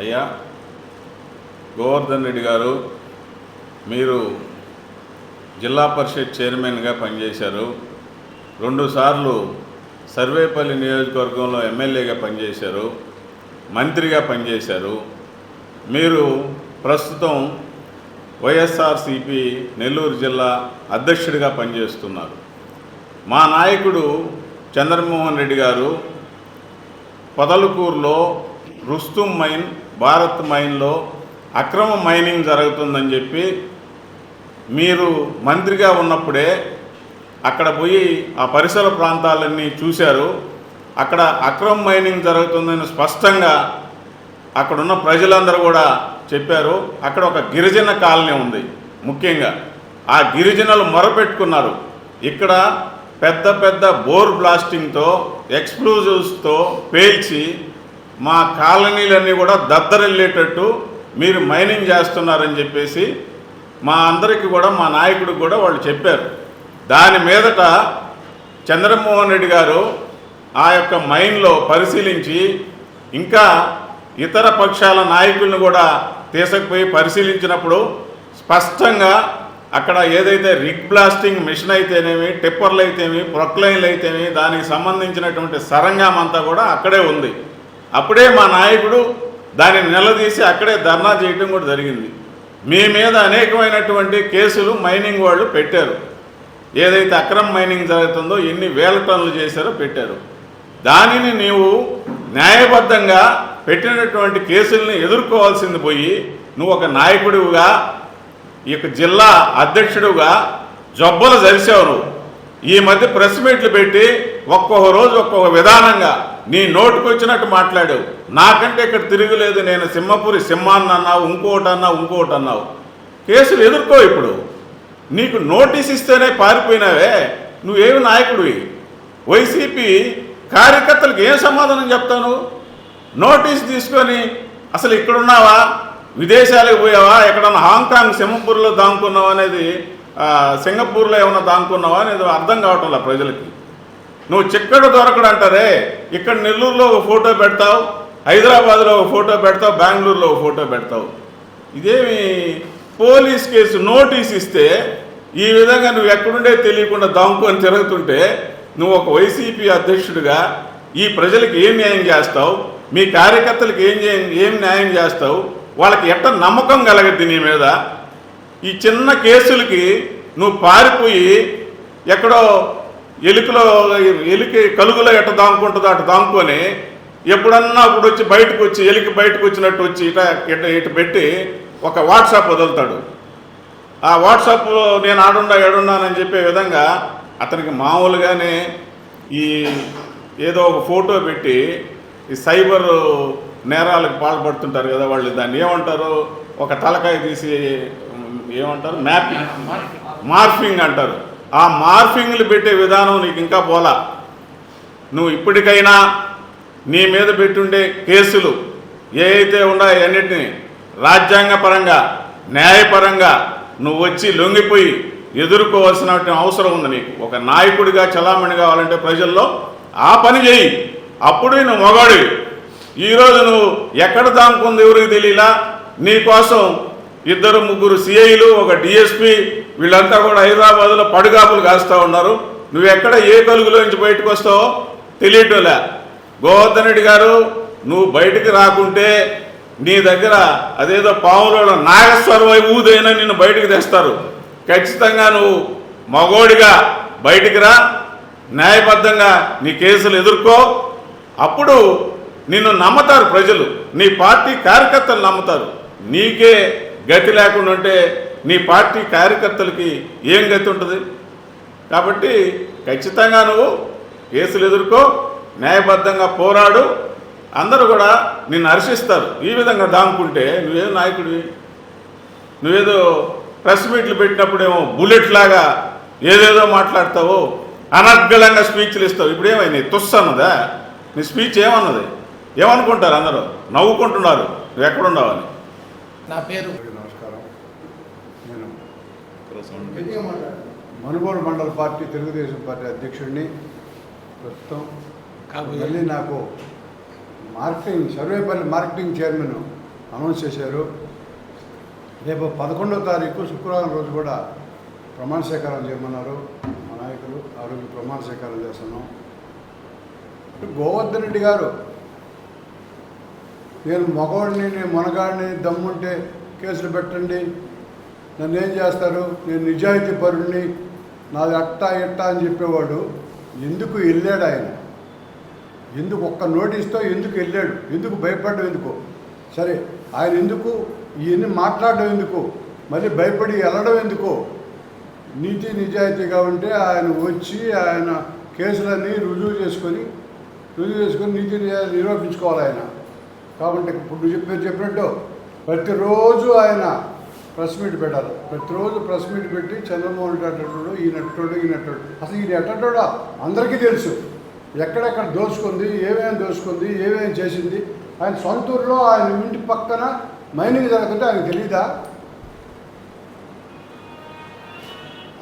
అయ్యా గోవర్ధన్ రెడ్డి గారు మీరు జిల్లా పరిషత్ చైర్మన్గా పనిచేశారు. రెండుసార్లు సర్వేపల్లి నియోజకవర్గంలో ఎమ్మెల్యేగా పనిచేశారు మంత్రిగా పనిచేశారు. మీరు ప్రస్తుతం వైఎస్ఆర్సిపి నెల్లూరు జిల్లా అధ్యక్షుడిగా పనిచేస్తున్నారు. మా నాయకుడు చంద్రమోహన్ రెడ్డి గారు పొదలకూరులో రుస్తుం మైన్ భారత్ మైన్లో అక్రమ మైనింగ్ జరుగుతుందని చెప్పి మీరు మంత్రిగా ఉన్నప్పుడే అక్కడ పోయి ఆ పరిసర ప్రాంతాలన్నీ చూశారు. అక్కడ అక్రమ మైనింగ్ జరుగుతుందని స్పష్టంగా అక్కడున్న ప్రజలందరూ కూడా చెప్పారు. అక్కడ ఒక గిరిజన కాలనీ ఉంది ముఖ్యంగా. ఆ గిరిజనులు మొరపెట్టుకున్నారు. ఇక్కడ పెద్ద పెద్ద బోర్ బ్లాస్టింగ్తో ఎక్స్ప్లోజివ్స్తో పేల్చి మా కాలనీలన్నీ కూడా దద్దరెళ్ళేటట్టు మీరు మైనింగ్ చేస్తున్నారని చెప్పేసి మా అందరికీ కూడా మా నాయకుడికి కూడా వాళ్ళు చెప్పారు. దాని మీదట చంద్రమోహన్ రెడ్డి గారు ఆ యొక్క మైన్లో పరిశీలించి ఇంకా ఇతర పక్షాల నాయకులను కూడా తీసుకుపోయి పరిశీలించినప్పుడు స్పష్టంగా అక్కడ ఏదైతే రిగ్ బ్లాస్టింగ్ మిషన్ అయితేనేమి టిప్పర్లు అయితేమి ప్రొక్లైన్లు అయితేమి దానికి సంబంధించినటువంటి సరంగం అంతా కూడా అక్కడే ఉంది. అప్పుడే మా నాయకుడు దాన్ని నిలదీసి అక్కడే ధర్నా చేయటం కూడా జరిగింది. మీ మీద అనేకమైనటువంటి కేసులు మైనింగ్ వాళ్ళు పెట్టారు. ఏదైతే అక్రమ మైనింగ్ జరుగుతుందో ఎన్ని వేల టన్నులు చేశారో పెట్టారు. దానిని నీవు న్యాయబద్ధంగా పెట్టినటువంటి కేసుల్ని ఎదుర్కోవాల్సింది పోయి నువ్వు ఒక నాయకుడివిగా ఈ యొక్క జిల్లా అధ్యక్షుడిగా జబ్బలు జరిసావు నువ్వు. ఈ మధ్య ప్రెస్ మీట్లు పెట్టి ఒక్కొక్క రోజు ఒక్కొక్క విధానంగా నీ నోటుకు వచ్చినట్టు మాట్లాడావు. నాకంటే ఇక్కడ తిరుగులేదు నేను సింహపురి సింహాన్ని అన్నావు ఇంకోటి అన్నావు ఇంకోటి అన్నావు. కేసులు ఎదుర్కో ఇప్పుడు. నీకు నోటీస్ ఇస్తేనే పారిపోయినావే. నువ్వేమి నాయకుడివి? వైసీపీ కార్యకర్తలకు ఏం సమాధానం చెప్తాను? నోటీస్ తీసుకొని అసలు ఇక్కడున్నావా? విదేశాలకు పోయావా? ఎక్కడన్నా హాంకాంగ్ సింహపూర్లో దాముకున్నావా అనేది సింగపూర్లో ఏమైనా దాముకున్నావా అనేది అర్థం కావటంలా ప్రజలకి. నువ్వు చిక్కడ దొరకడు అంటారే. ఇక్కడ నెల్లూరులో ఒక ఫోటో పెడతావు హైదరాబాద్లో ఒక ఫోటో పెడతావు బెంగళూరులో ఒక ఫోటో పెడతావు. ఇదేమి పోలీస్ కేసు నోటీస్ ఇస్తే ఈ విధంగా నువ్వు ఎక్కడుండే తెలియకుండా దాముకొని తిరుగుతుంటే నువ్వు ఒక వైసీపీ అధ్యక్షుడిగా ఈ ప్రజలకు ఏం న్యాయం చేస్తావు? మీ కార్యకర్తలకు ఏం చేయం- ఏం న్యాయం చేస్తావు? వాళ్ళకి ఎట్ట నమ్మకం కలగద్ది నీ మీద? ఈ చిన్న కేసులకి నువ్వు పారిపోయి ఎక్కడో ఎలుకలో ఎలికి కలుగులో ఎట్ట దాముకుంటుందో అటు దాముకొని ఎప్పుడన్నా అప్పుడు వచ్చి బయటకు వచ్చి ఎలికి బయటకు వచ్చినట్టు వచ్చి ఇట ఇట ఇటు పెట్టి ఒక వాట్సాప్ వదులుతాడు. ఆ వాట్సాప్లో నేను ఆడుండా ఏడున్నానని చెప్పే విధంగా అతనికి మామూలుగానే ఈ ఏదో ఒక ఫోటో పెట్టి ఈ సైబర్ నేరాలకు పాల్పడుతుంటారు కదా వాళ్ళు. దాన్ని ఏమంటారు? ఒక తలకాయ తీసి ఏమంటారు? మ్యాపింగ్ మార్ఫింగ్ అంటారు. ఆ మార్ఫింగ్లు పెట్టే విధానం నీకు ఇంకా పోలా. నువ్వు ఇప్పటికైనా నీ మీద పెట్టుండే కేసులు ఏ అయితే ఉన్నాయో రాజ్యాంగపరంగా న్యాయపరంగా నువ్వు వచ్చి లొంగిపోయి ఎదుర్కోవాల్సిన అవసరం ఉంది నీకు. ఒక నాయకుడిగా చలామణి కావాలంటే ప్రజల్లో ఆ పని చేయి. అప్పుడు నువ్వు మగాడివి. ఈరోజు నువ్వు ఎక్కడ దాముకుంది ఎవరికి తెలియలా? నీకోసం ఇద్దరు ముగ్గురు సిఐలు ఒక డిఎస్పి వీళ్ళంతా కూడా హైదరాబాద్లో పడుగాపులు కాస్తూ ఉన్నారు. నువ్వు ఎక్కడ ఏ కలుగులోంచి బయటకు వస్తావో తెలియటంలే. గోవర్ధన్ రెడ్డి గారు నువ్వు బయటికి రాకుంటే నీ దగ్గర అదేదో పావులో నాగస్వర ఊదైనా నిన్ను బయటికి తెస్తారు. ఖచ్చితంగా నువ్వు మగోడిగా బయటికి రా. న్యాయబద్ధంగా నీ కేసులు ఎదుర్కో. అప్పుడు నిన్ను నమ్ముతారు ప్రజలు. నీ పార్టీ కార్యకర్తలు నమ్ముతారు. నీకే గతి లేకుండా ఉంటే నీ పార్టీ కార్యకర్తలకి ఏం గతి ఉంటుంది? కాబట్టి ఖచ్చితంగా నువ్వు కేసులు ఎదుర్కో న్యాయబద్ధంగా పోరాడు. అందరూ కూడా నిన్ను హర్షిస్తారు. ఈ విధంగా దాముకుంటే నువ్వేం నాయకుడివి. నువ్వేదో ప్రెస్ మీట్లు పెట్టినప్పుడేమో బుల్లెట్ లాగా ఏదేదో మాట్లాడతావు అనర్గళంగా స్పీచ్లు ఇస్తావు. ఇప్పుడు ఏమైంది తుస్సు అన్నదా? నీ స్పీచ్ ఏమన్నది? ఏమనుకుంటారు అందరూ? నవ్వుకుంటున్నారు. నువ్వు ఎక్కడున్నావని నా పేరు మనుగోడు మండల పార్టీ తెలుగుదేశం పార్టీ అధ్యక్షుడిని ప్రస్తుతం మళ్ళీ నాకు marketing Sarvepalli marketing chairman announce చేశారు. రేపు పదకొండవ తారీఖు శుక్రవారం రోజు కూడా ప్రమాణ స్వీకారం చేయమన్నారు మా నాయకులు. ఆ రోజు ప్రమాణ స్వీకారం చేస్తున్నాం. గోవర్ధన్ రెడ్డి గారు నేను మగవాడిని నేను మొనగాడిని దమ్ముంటే కేసులు పెట్టండి నన్ను ఏం చేస్తారు? నేను నిజాయితీ పరుడిని నాది అట్టా ఇట్టా అని చెప్పేవాడు ఎందుకు వెళ్ళాడు ఆయన? ఎందుకు ఒక్క నోటీస్తో ఎందుకు వెళ్ళాడు? ఎందుకు భయపడడం ఎందుకు? సరే ఆయన ఎందుకు ఇవన్నీ మాట్లాడడం ఎందుకు? మళ్ళీ భయపడి వెళ్ళడం ఎందుకు? నీతి నిజాయితీగా ఉంటే ఆయన వచ్చి ఆయన కేసులన్నీ రుజువు చేసుకొని రుజువు చేసుకొని నీతి నిజాయితీ నిరూపించుకోవాలి ఆయన. కాబట్టి ఇప్పుడు నువ్వు చెప్పి చెప్పినట్టు ప్రతిరోజు ఆయన ప్రెస్ మీట్ పెట్టాలి. ప్రతిరోజు ప్రెస్ మీట్ పెట్టి చంద్రమోహన్ రెడ్డి అట్టడు ఈయనట్టోడు ఈయనట్టోడు అసలు ఈయన ఎట్టడా అందరికీ తెలుసు. ఎక్కడెక్కడ దోచుకుంది ఏమేమి దోచుకుంది ఏమేమి చేసింది ఆయన సొంత ఊరిలో ఆయన ఇంటి పక్కన మైనింగ్ జరుగుతుంటే ఆయన తెలియదా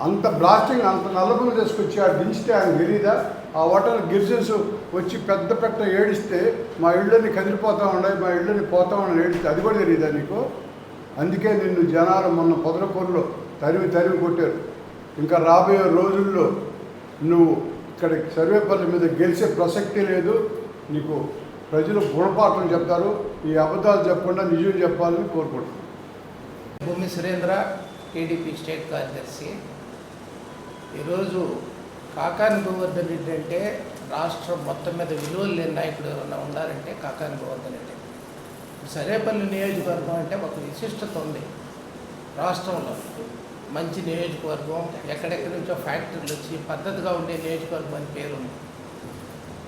అంత బ్లాస్టింగ్ అంత నల్లబులు తీసుకొచ్చి ఆ దించితే ఆయన తెలియదా ఆ వాటర్ గిరిజన్స్ వచ్చి పెద్ద పెద్ద ఏడిస్తే మా ఇళ్ళని కదిలిపోతూ ఉన్నాయి మా ఇళ్ళని పోతా ఉండని ఏడిస్తే అది కూడా తెలియదా నీకు? అందుకే నిన్ను జనాలు మొన్న పొదలకూరులో తరివి తరివి కొట్టారు. ఇంకా రాబోయే రోజుల్లో నువ్వు ఇక్కడ సర్వేపల్లి మీద గెలిచే ప్రసక్తి లేదు. నీకు ప్రజలు గుణపాఠం చెప్తారు. ఈ అబద్ధాలు చెప్పకుండా నిజం చెప్పాలని కోరుకుంటున్నాను. భూమి సురేంద్ర టీడీపీ స్టేట్ కార్యదర్శి. ఈరోజు కాకాని గోవర్ధన్ రెడ్డి అంటే రాష్ట్రం మొత్తం మీద విలువలు లేని నాయకుడు ఎవరైనా ఉన్నారంటే కాకాని గోవర్ధన్ రెడ్డి. సరేపల్లి నియోజకవర్గం అంటే ఒక విశిష్టత ఉంది. రాష్ట్రంలో మంచి నియోజకవర్గం ఎక్కడెక్కడి నుంచో ఫ్యాక్టరీలు వచ్చి పద్ధతిగా ఉండే నియోజకవర్గం అని పేరు ఉంది.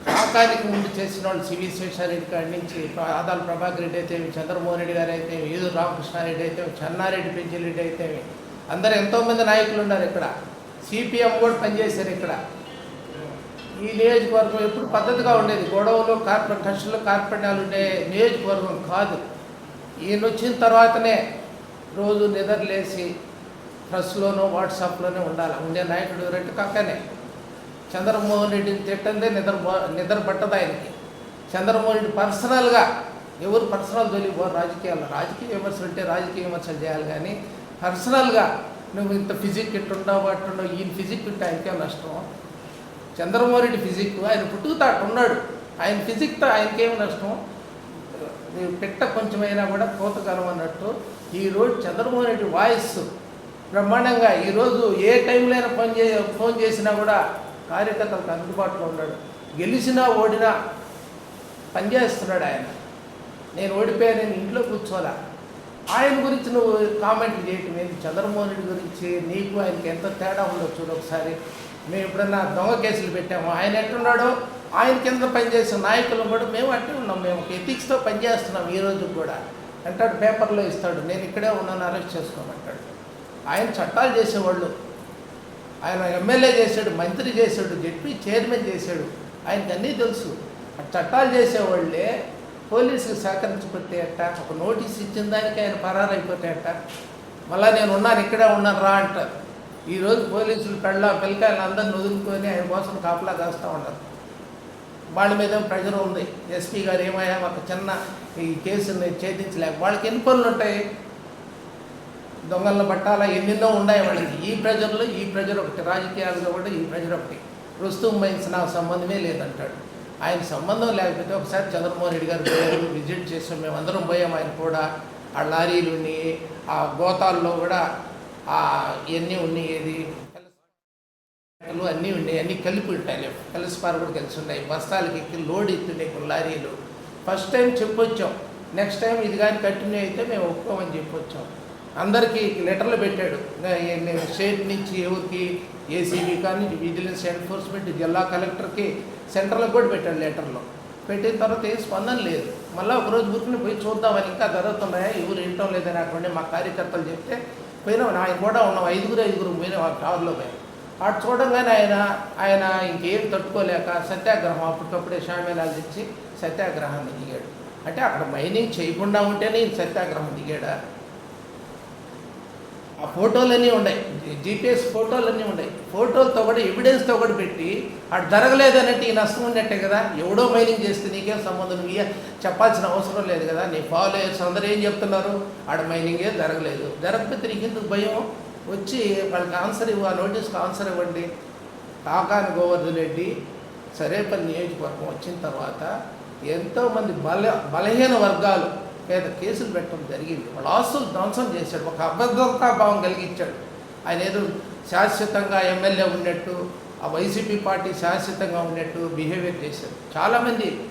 కాకానికి ముందు చేసిన వాళ్ళు సివి శేషారెడ్డి కాడి నుంచి ఆదాల ప్రభాకర్ రెడ్డి అయితే చంద్రమోహన్ రెడ్డి గారు అయితే ఈదు రామకృష్ణారెడ్డి అయితే చెన్నారెడ్డి పెంచిరెడ్డి అయితే అందరు ఎంతోమంది నాయకులు ఉన్నారు ఇక్కడ. సిపిఎం కూడా పనిచేశారు ఇక్కడ. ఈ నియోజకవర్గం ఎప్పుడు పద్ధతిగా ఉండేది. గొడవలు కార్పొరేట్ కష్టలు కార్పొరేటాలు ఉండే నియోజకవర్గం కాదు. ఈయన వచ్చిన తర్వాతనే రోజు నిద్రలేసి ప్రెస్లోనూ వాట్సాప్లోనే ఉండాలి. ఉండే నాయకుడు ఎవరంటే కాకనే. చంద్రమోహన్ రెడ్డిని తిట్టందే నిద్ర నిద్ర పట్టదు ఆయనకి. చంద్రమోహన్ రెడ్డి పర్సనల్గా ఎవరు పర్సనల్ తొలిపోరు రాజకీయాల్లో రాజకీయ విమర్శలు అంటే రాజకీయ విమర్శలు చేయాలి కానీ పర్సనల్గా నువ్వు ఇంత ఫిజిక్ ఇట్టుండవు అట్టుండవు. ఈయన ఫిజిక్ ఉంటే ఆయనకే నష్టం? చంద్రమోరెడ్డి ఫిజిక్ ఆయన పుట్టుకుతాడు ఉన్నాడు. ఆయన ఫిజిక్తో ఆయనకేం నష్టం? నీవు పెట్ట కొంచెమైనా కూడా కోతకరం అన్నట్టు ఈరోజు చంద్రమోహన్ వాయిస్ బ్రహ్మాండంగా ఈరోజు ఏ టైంలో అయినా ఫోన్ చే ఫోన్ చేసినా కూడా కార్యకర్తలకు అందుబాటులో ఉన్నాడు. గెలిచినా ఓడినా పనిచేస్తున్నాడు ఆయన. నేను ఓడిపోయాను నేను ఇంట్లో కూర్చోలే ఆయన గురించి నువ్వు కామెంట్ చేయటం ఏంటి? చంద్రమోహన్ రెడ్డి గురించి నీకు ఆయనకి ఎంత తేడా ఉందో చూడు ఒకసారి. మేము ఎప్పుడన్నా దొంగ కేసులు పెట్టాము ఆయన ఎట్టున్నాడో ఆయన కింద పనిచేసిన నాయకులు కూడా మేము అంటే ఉన్నాం. మేము ఒక ఎథిక్స్తో పనిచేస్తున్నాం ఈరోజు కూడా. అంటాడు పేపర్లో ఇస్తాడు నేను ఇక్కడే ఉన్నాను అరెస్ట్ చేసుకోమంటాడు. ఆయన చట్టాలు చేసేవాళ్ళు. ఆయన ఎమ్మెల్యే చేశాడు మంత్రి చేశాడు జడ్పీ చైర్మన్ చేశాడు. ఆయనకు అన్నీ తెలుసు. ఆ చట్టాలు చేసేవాళ్ళే పోలీసులు సహకరించకపోతే అట్ట ఒక నోటీస్ ఇచ్చిన దానికి ఆయన పరారైపోతే అట్ట. మళ్ళా నేను ఉన్నాను ఇక్కడే ఉన్నాను రా అంటారు. ఈరోజు పోలీసులు పెళ్ళ పిల్లకాయలు అందరిని వదులుకొని ఆయన కోసం కాపలా కాస్తూ ఉంటారు వాళ్ళ మీద ప్రెషర్ ఉంది. ఎస్పీ గారు ఏమయ్యా ఒక చిన్న ఈ కేసుని ఛేదించలేక వాళ్ళకి ఎన్ని పనులు ఉంటాయి? దొంగలను పట్టాలా ఎన్నెన్నో ఉన్నాయి వాళ్ళకి. ఈ ప్రజల్లో ఈ ప్రజలు ఒకటి. రాజకీయాల్లో కూడా ఈ ప్రజలు ఒకటి. రుస్తుం మైన్స్ నాకు సంబంధమే లేదంటాడు. ఆయన సంబంధం లేకపోతే ఒకసారి చంద్రమోహన్ రెడ్డి గారు పోయారు విజిట్ చేసాం మేము అందరం పోయాం. ఆయన కూడా ఆ లారీలు ఆ గోతాల్లో కూడా ఇవన్నీ ఉన్నాయి ఏది అన్నీ ఉన్నాయి అన్నీ కలిపి ఉంటాయి కలిసిపారు కూడా కలిసి ఉన్నాయి బస్తాలకి ఎక్కి లోడ్ ఎత్తుండే లారీలు. ఫస్ట్ టైం చెప్పొచ్చాం. నెక్స్ట్ టైం ఇది కానీ కంటిన్యూ అయితే మేము ఒప్పుకోమని చెప్పొచ్చాం. అందరికీ లెటర్లు పెట్టాడు. నేను స్టేట్ నుంచి ఎవరికి ఏసీబీ కానీ విజిలెన్స్ ఎన్ఫోర్స్మెంట్ జిల్లా కలెక్టర్కి సెంటర్లకు కూడా పెట్టాడు లెటర్లో. పెట్టిన తర్వాత ఏ స్పందన లేదు. మళ్ళీ ఒకరోజు ఊరికి పోయి చూద్దామని ఇంకా జరుగుతున్నాయా? ఎవరు వినటం లేదని అక్కడ మా కార్యకర్తలు చెప్తే పోయినాం ఆయన కూడా ఉన్నాం ఐదుగురు ఐదుగురు పోయినాం ఆ కారులో పోయి. అటు చూడంగానే ఆయన ఆయన ఇంకేం తట్టుకోలేక సత్యాగ్రహం అప్పటికప్పుడే షామేలాలు తెచ్చి సత్యాగ్రహాన్ని దిగాడు. అంటే అక్కడ మైనింగ్ చేయకుండా ఉంటేనే సత్యాగ్రహం దిగాడా? ఆ ఫోటోలన్నీ ఉన్నాయి జీపీఎస్ ఫోటోలన్నీ ఉన్నాయి ఫోటోలతో కూడా ఎవిడెన్స్తో కూడా పెట్టి అటు జరగలేదన్నట్టు ఈ నష్టం ఉన్నట్టే కదా. ఎవడో మైనింగ్ చేస్తే నీకేం సంబంధం? నువ్వు చెప్పాల్సిన అవసరం లేదు కదా. నీ ఫాలోయర్స్ అందరూ ఏం చెప్తున్నారు? ఆడ మైనింగే జరగలేదు. జరగకపోతే నీకు ఎందుకు భయం? వచ్చి వాళ్ళకి ఆన్సర్ ఇవ్వ నోటీస్కి ఆన్సర్ ఇవ్వండి. కాకాని గోవర్ధన్ రెడ్డి సరేపల్లి నియోజకవర్గం వచ్చిన తర్వాత ఎంతోమంది బల బలహీన వర్గాలు మీద కేసులు పెట్టడం జరిగింది. వాళ్ళ ఆస్తులు ధ్వంసం చేశాడు. ఒక అభద్రతా భావం కలిగించాడు. ఆయన ఏదో శాశ్వతంగా ఎమ్మెల్యే ఉన్నట్టు ఆ వైసీపీ పార్టీ శాశ్వతంగా ఉన్నట్టు బిహేవియర్ చేశాడు. చాలామంది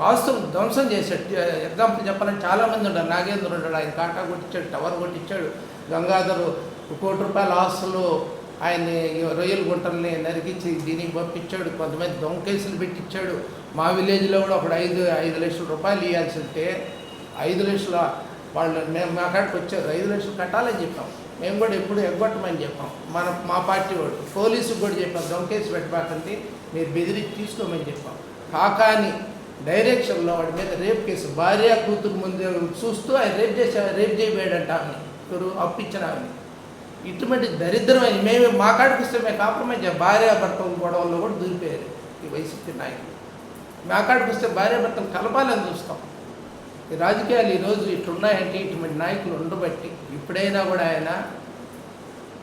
ఆస్తులు ధ్వంసం చేశాడు. ఎగ్జాంపుల్ చెప్పాలంటే చాలామంది ఉన్నారు. నాగేంద్ర ఉన్నాడు. ఆయన కాటా కొట్టించాడు టవర్ కొట్టించాడు. గంగాధరు కోటి రూపాయల ఆస్తులు ఆయన్ని రొయ్యల గుంటల్ని నరికించి దీనికి పంపించాడు. కొంతమంది దొంగ కేసులు పెట్టించాడు. మా విలేజ్లో కూడా ఒకడు ఐదు ఐదు లక్షల రూపాయలు ఇవ్వాల్సి ఉంటే ఐదు లక్షల వాళ్ళు మేము మా కాడికి వచ్చారు. ఐదు లక్షలు కట్టాలని చెప్పాం. మేము కూడా ఎప్పుడు ఎగ్గొట్టమని చెప్పాం. మన మా పార్టీ వాడు పోలీసుకు కూడా చెప్పాం దొంకేసి కేసు పెట్టబాకండి మీరు బెదిరించి తీసుకోమని చెప్పాం. కాకాని డైరెక్షన్లో వాడి మీద రేప్ కేసు భార్య కూతురు ముందు చూస్తూ ఆయన రేప్ చేసే రేప్ చేయబోయాడంట ఆమె ఎవరు అప్పించిన ఆమెని. ఇటువంటి దరిద్రమైన మేము మా కాడికి వస్తే మేము కాంప్రమైజ్ భార్య భర్త గొడవల్లో కూడా దూరిపోయారు ఈ వైసీపీ నాయకులు. మా కాడికి వస్తే భార్య భర్తలు కలపాలని చూస్తాం. ఈ రాజకీయాలు ఈరోజు ఇట్లున్నాయంటే ఇటువంటి నాయకులు ఉండబట్టి ఇప్పుడైనా కూడా ఆయన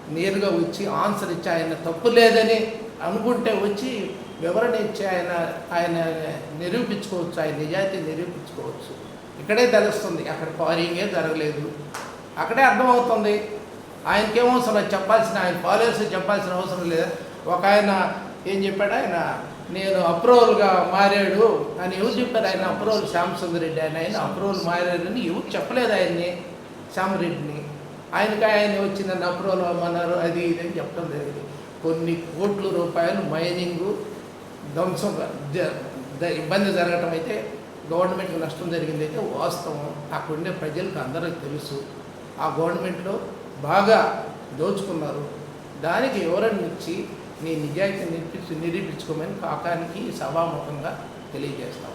నేరుగా వచ్చి ఆన్సర్ ఇచ్చి ఆయన తప్పు లేదని అనుకుంటే వచ్చి వివరణ ఇచ్చి ఆయన ఆయన నిరూపించుకోవచ్చు ఆయన నిజాయితీ నిరూపించుకోవచ్చు. ఇక్కడే తెలుస్తుంది అక్కడ ఫారింగే జరగలేదు. అక్కడే అర్థమవుతుంది. ఆయనకేం అవసరం? చెప్పాల్సిన ఆయన ఫాలోవర్స్ చెప్పాల్సిన అవసరం లేదు? ఒక ఆయన ఏం చెప్పాడు? ఆయన నేను అప్రూవల్గా మారాడు. అని ఎవరు చెప్పారు? ఆయన అప్రూవల్ శ్యామసుందర్ రెడ్డి ఆయన ఆయన అప్రూవల్ మారాడని ఎవరు చెప్పలేదు ఆయన్ని శ్యామరెడ్డిని. ఆయనకి ఆయన వచ్చి నన్ను అప్రూవల్ అమ్మన్నారు అది ఇది అని చెప్పడం జరిగింది. కొన్ని కోట్ల రూపాయలు మైనింగ్ ధ్వంసం ఇబ్బంది జరగటం అయితే గవర్నమెంట్కి నష్టం జరిగింది అయితే వాస్తవం. అక్కడ ఉండే ప్రజలకు అందరికి తెలుసు. ఆ గవర్నమెంట్లో బాగా దోచుకున్నారు. దానికి ఎవరన్నా ఇచ్చి నీ నిజాయితీ నిరూపించి నిరూపించుకోమని కాకానికి సభాముఖంగా తెలియజేస్తాం.